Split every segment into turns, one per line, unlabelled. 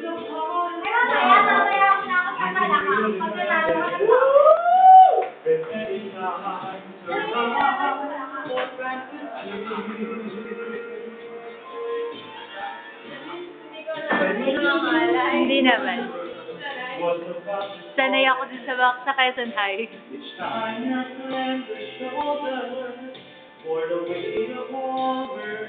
Hindi naman. Sanay ako dun sa, sa Quezon High.
For the weight of all we're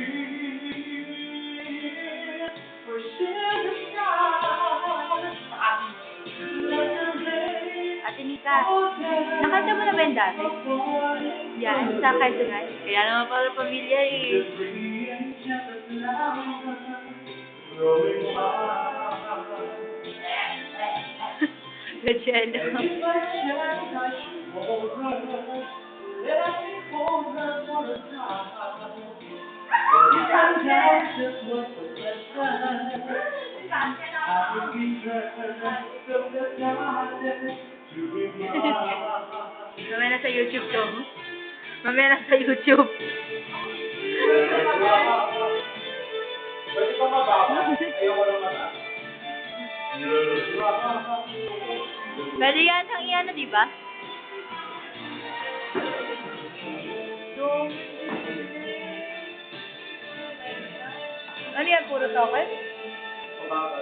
isa. Nakanta mo na ba yung dati? Yan, sa Cardunas. Kaya naman para pamilya eh. Gachello. Just Mamaya na sa YouTube to. Mamaya na sa YouTube.
Pwede pa mababa? Ayoko lang mataas.
Yan ang iyan di ba? Ano yan? Puro token?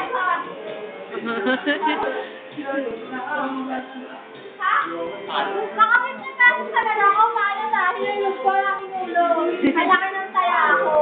50 pesos. Ha? Baka 50 pesos ka na lang ako. Paano na? Hinulog ko ang ulo. Malaki ng taya ako.